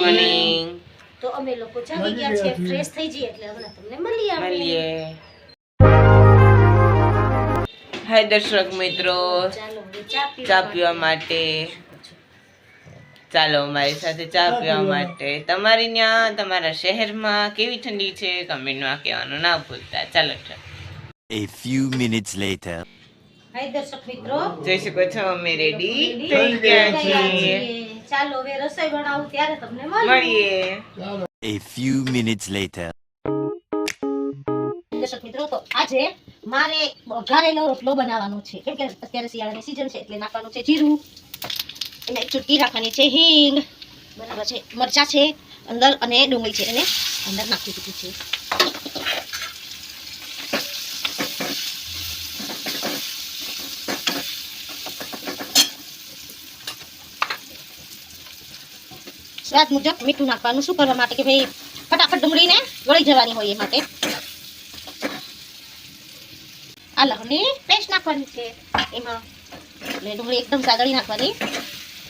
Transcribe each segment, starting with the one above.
Morning તો અમે લોકો જાગી ગયા છે ફ્રેશ થઈ જઈએ એટલે હમણાં તમને મળીએ. મળીએ. હાય દર્શક મિત્રો. ચા પીવા માટે. ચાલો અમારી સાથે ચા પીવા માટે. તમારી ત્યાં તમારા શહેરમાં કેવી ઠંડી છે? કમેન્ટમાં કહેવાનું ના ભૂલતા. ચાલો A few minutes later. હાય દર્શક મિત્રો. જય શકો છો અમે રેડી થઈ ગયા છીએ. ચાલો હવે રસોઈ બનાવું ત્યારે તમને મળીએ. A few minutes later. દર્શક મિત્રો તો આજે મારે વઘારેલો રોટલો બનાવવાનો છે. કેમ કે અત્યારે શિયાળાની સીઝન છે એટલે નાખવાનું છે જીરું. એને એક ચૂટકી રાખવાની છે હિંગ. બરાબર છે. મરચા છે અંદર અને ડુંગળી છે એને અંદર નાખી દીધું છે. સ્વાદ મુજબ મીઠું નાખવાનું. શું કરવા માટે કે ભાઈ ફટાફટ ડુંગળીને વળી જવાની હોય એ માટે? આ લહણની પેસ્ટ નાખવાની છે. એમાં એટલે ડુંગળી એકદમ સાદળી નાખવાની.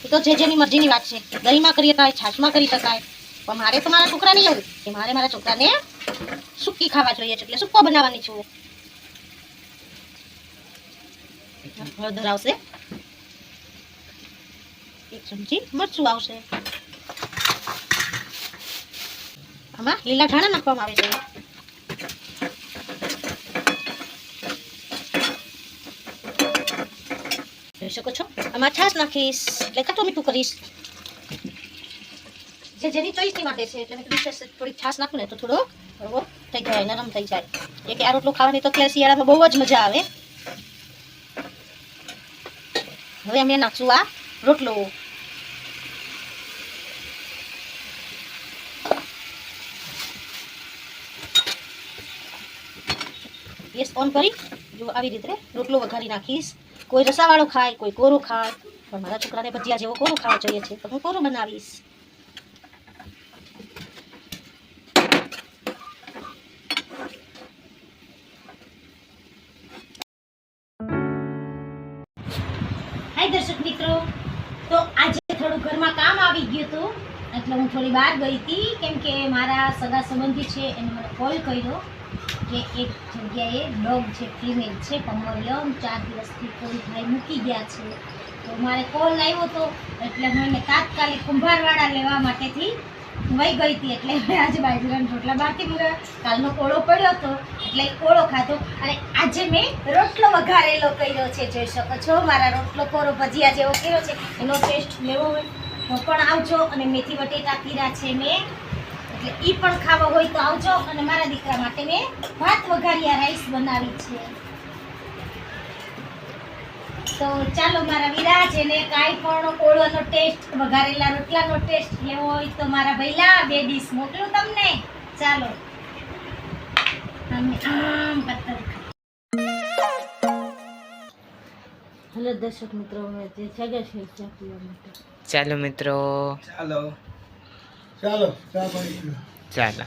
એ તો જે જેની મરજીની વાત છે. દહીંમાં કરી શકાય છાશમાં કરી શકાય. પણ મારે તો મારા છોકરાને એવું કે મારે મારા છોકરાને સૂકી ખાવા જોઈએ છે. એટલે સૂકો બનાવવાની છું. હળદર આવશે. એક ચમચી મરચું આવશે. આમાં લીલા ધાણા નાખવામાં આવે છે. જોઈ શકો છો? આમાં છાશ નાખીશ, એટલે કાચું મીઠું કરીશ. જે જેની ચોઈસની માટે છે, એટલે મેં થોડીક છાશ નાખું ને તો થોડો હળવો થઈ જાય, નરમ થઈ જાય. એ કે આ રોટલો ખાવાની તો અત્યારે શિયાળામાં બહુ જ મજા આવે. હવે અમે નાખશું આ રોટલો. ગેસ ઓન કરી, જો આવી રીતે રોટલો વઘારી નાખીશ. કોઈ રસાવાળો ખાય, કોઈ કોરો ખાય, પણ મારા છોકરાને ભજીયા જેવો કોરો ખાવા જોઈએ છે, તો હું કોરો બનાવીશ. દર્શક મિત્રો, તો આજે થોડું ઘરમાં કામ આવી ગયું હતું, એટલે હું થોડી બહાર ગઈ હતી, કેમ કે મારા સગા સંબંધી છે, એને મને કોલ કર્યો. કે એક જગ્યાએ ડોગ છે, ફિમેલ છે પમરિયમ ચાર દિવસથી કોઈ ભાઈ મૂકી ગયા છે. તો મારે કોલ આવ્યો હતો એટલે હું એને તાત્કાલિક કુંભારવાળા લેવા માટેથી વહી ગઈ હતી. એટલે મેં આજે બાજરાના રોટલા બહારથી મંગાવ્યા. કાલનો કોળો પડ્યો હતો, એટલે કોળો ખાધો. અને આજે મેં રોટલો વઘારેલો કર્યો છે, જોઈ શકો છો. મારા રોટલો કોરો ભજીયા જેવો કર્યો છે. એનો ટેસ્ટ લેવો હોય તો પણ આવજો. અને મેથી બટેટા કીરા છે મેં. એટલે એ પણ ખાવા હોય તો આવજો અને મારા દીકરા માટે મેં ભાત વઘારિયા રાઈસ બનાવી છે. તો ચાલો મારા વિરાજ એને કાંઈ પણ ઓળોનો ટેસ્ટ વઘારેલા રોટલાનો ટેસ્ટ લેવો હોય તો મારા ભૈલા બે ડીશ મોકલું તમને. ચાલો. અમે આમ હેલો દર્શક મિત્રો અમે જે જગ્યા છે ચાલો મિત્રો. ચાલો. ચાલો ચા પાણી ચાલો.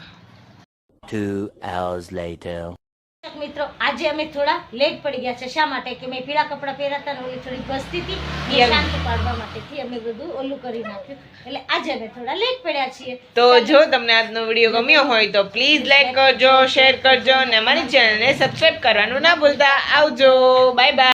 Two hours later. મિત્રો આજે અમે થોડા લેટ પડી ગયા છે. શા માટે? કે મેં પીળા કપડાં પહેર્યા હતા ને ઓલી થોડી બસતી હતી. એ. શાંતિ પાડવા માટેથી અમે બધું ઓલું કરી નાખ્યું. એટલે આજે અમે થોડા લેટ પડ્યા છીએ. તો જો તમને આજનો વીડિયો ગમ્યો હોય તો પ્લીઝ લાઈક કરજો શેર કરજો અને અમારી ચેનલને સબસ્ક્રાઇબ કરવાનું ના ભૂલતા. આવજો. Bye bye